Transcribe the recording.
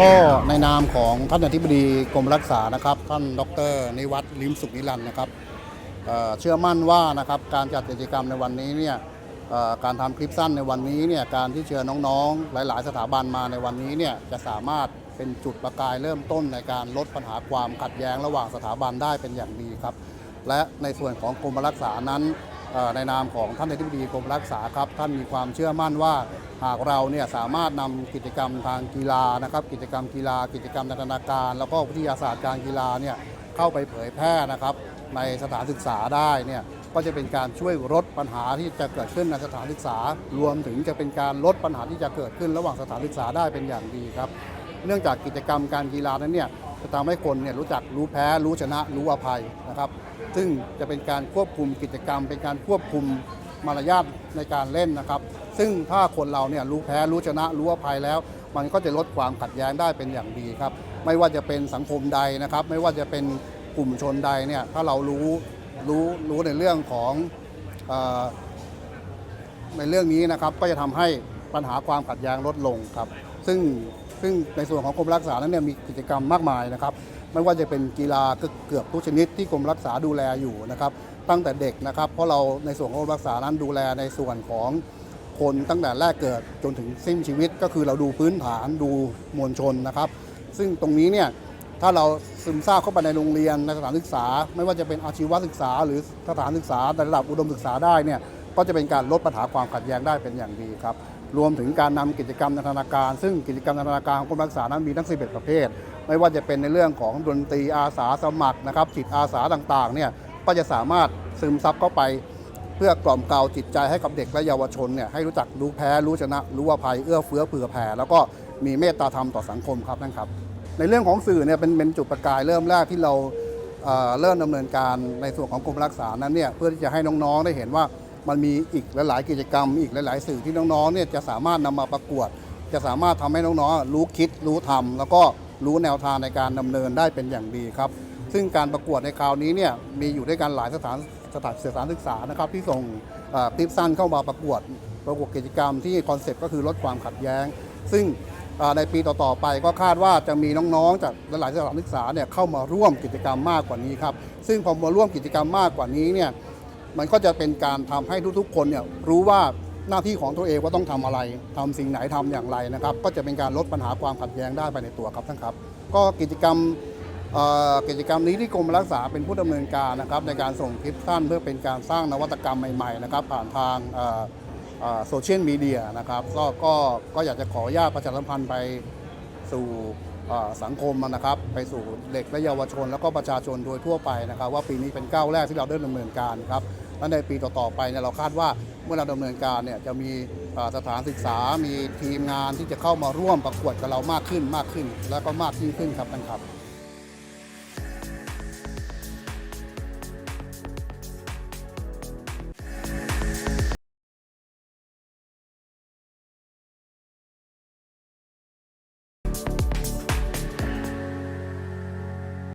ก็ในนามของท่านอธิบดีกรมรักษานะครับ ท่านดรนิวัฒน์ลิมสุขนิรันดร์นะครับเอ่อเชื่อมั่นว่านะครับการจัดกิจกรรมในวันนี้เนี่ยเอ่อการทำคลิปสั้นในวันนี้เนี่ยการที่เชิญน้องๆ หลาย ๆ สถาบันมาในวันนี้เนี่ยจะสามารถเป็นจุดประกายเริ่มต้นในการลดปัญหาความขัดแย้งระหว่างสถาบันได้เป็นอย่างดีครับ และในส่วนของกรมรักษานั้น ในนามของท่านอธิบดีกรมรักษาครับ ท่านมีความเชื่อมั่นว่า หากเราเนี่ยสามารถนำกิจกรรมทางกีฬานะครับ กิจกรรมกีฬา กิจกรรมนันทนาการ แล้วก็วิทยาศาสตร์การกีฬาเนี่ยเข้าไปเผยแพร่นะครับ ในสถานศึกษาได้เนี่ยก็จะเป็นการช่วยลดปัญหาที่จะเกิดขึ้นในสถานศึกษา รวมถึงจะเป็นการลดปัญหาที่จะเกิดขึ้นระหว่างสถานศึกษาได้เป็นอย่างดีครับ เนื่องจากกิจกรรมการกีฬานั้นเนี่ย จะทำให้คนเนี่ยรู้จักรู้แพ้ รู้ชนะรู้อภัยนะครับ ซึ่งจะเป็นการควบคุมกิจกรรม เป็นการควบคุมมารยาทในการเล่นนะครับ ซึ่งถ้าคนเราเนี่ยรู้แพ้รู้ชนะรู้อภัยแล้ว มันก็จะลดความขัดแย้งได้เป็นอย่างดีครับ ไม่ว่าจะเป็นสังคมใดนะครับ ไม่ว่าจะเป็นกลุ่มชนใดเนี่ยถ้าเรารู้รู้รู้ในเรื่องของอในเรื่องนี้นะครับก็จะทำให้ปัญหาความขัดแย้งลดลงครับ ซึ่งซึ่งในส่วนของกรมรักษานั้นเนี่ยมีกิจกรรมมากมายนะครับ ไม่ว่าจะเป็นกีฬาเกือบทุกชนิดที่กรมรักษาดูแลอยู่นะครับ ตั้งแต่เด็กนะครับ เพราะเราในส่วนของกรมรักษานั้นดูแลในส่วนของคนตั้งแต่แรกเกิดจนถึงสิ้นชีวิตก็คือเราดูพื้นฐานดูมวลชนนะครับ ซึ่งตรงนี้เนี่ยถ้าเราซึมซาบเข้าไปในโรงเรียนในสถานศึกษา ไม่ว่าจะเป็นอาชีวศึกษา หรือสถานศึกษาในระดับอุดมศึกษาได้เนี่ยก็จะเป็นการลดปัญหาความขัดแย้งได้เป็นอย่างดีครับ รวมถึงการนำกิจกรรมนันทนาการ ซึ่งกิจกรรมนันทนาการของกรมรักษานั้นมีทั้ง 11 ประเภท ไม่ว่าจะเป็นในเรื่องของดนตรีอาสาสมัครนะครับจิตอาสาต่างๆเนี่ยก็จะสามารถซึมซับเข้าไป เพื่อกล่อมเกลาจิตใจให้กับเด็กและเยาวชนเนี่ยให้รู้จักรู้แพ้รู้ชนะ รู้อภัยเอื้อเฟื้อเผื่อแผ่แล้วก็มีเมตตาธรรมต่อสังคมครับนั่นครับ ในเรื่องของสื่อเนี่ยเป็นเป็นจุดประกายเริ่มแรกที่เราเเริ่มดำเนินการในส่วนของกรมรักษานั้นเนี่ยเพื่อที่จะให้น้องๆได้เห็นว่า มันมีอีกหลาย ๆ กิจกรรม อีกหลาย ๆ สื่อที่น้องๆเนี่ยจะสามารถนำมาประกวด จะสามารถทำให้น้องๆรู้คิดรู้ทำแล้วก็รู้แนวทางในการดำเนินได้เป็นอย่างดีครับ ซึ่งการประกวดในคราวนี้เนี่ยมีอยู่ด้วยกันหลายสถานสถานสถานศึกษานะครับที่ส่งคลิปสั้นเข้ามาประกวด ประกวดกิจกรรมที่คอนเซปต์ก็คือลดความขัดแย้ง ซึ่งในปีต่อ ๆ ไปก็คาดว่าจะมีน้อง ๆ จากหลายสถานศึกษาเนี่ยเข้ามาร่วมกิจกรรมมากกว่านี้ครับ ซึ่งพอมาร่วมกิจกรรมมากกว่านี้เนี่ย มันก็จะเป็นการทำให้ทุกๆ คนเนี่ยรู้ว่าหน้าที่ของตัวเองว่าต้องทำอะไรทำสิ่งไหนทำอย่างไรนะครับ ก็จะเป็นการลดปัญหาความขัดแย้งได้ไปในตัวครับท่านครับ ก็กิจกรรมกิจกรรมนี้ที่กรมรักษาเป็นผู้ดำเนินการนะครับ ในการส่งคลิปสั้นเพื่อเป็นการสร้างนวัตกรรมใหม่ๆนะครับ ผ่านทางโซเชียลมีเดียนะครับก็ก็ก็อยากจะขออนุญาตประชาสัมพันธ์ไปสู่สังคมนะครับ ไปสู่เด็กและเยาวชน แล้วก็ประชาชนโดยทั่วไปนะครับ ว่าปีนี้เป็นก้าวแรกที่เราได้ดำเนินการครับ และในปีต่อๆไปเนี่ยเราคาดว่าเมื่อเราดำเนินการเนี่ยจะมีสถานศึกษา มีทีมงานที่จะเข้ามาร่วมประกวดกับเรามากขึ้นมากขึ้น และก็มากยิ่งขึ้นครับท่านครับ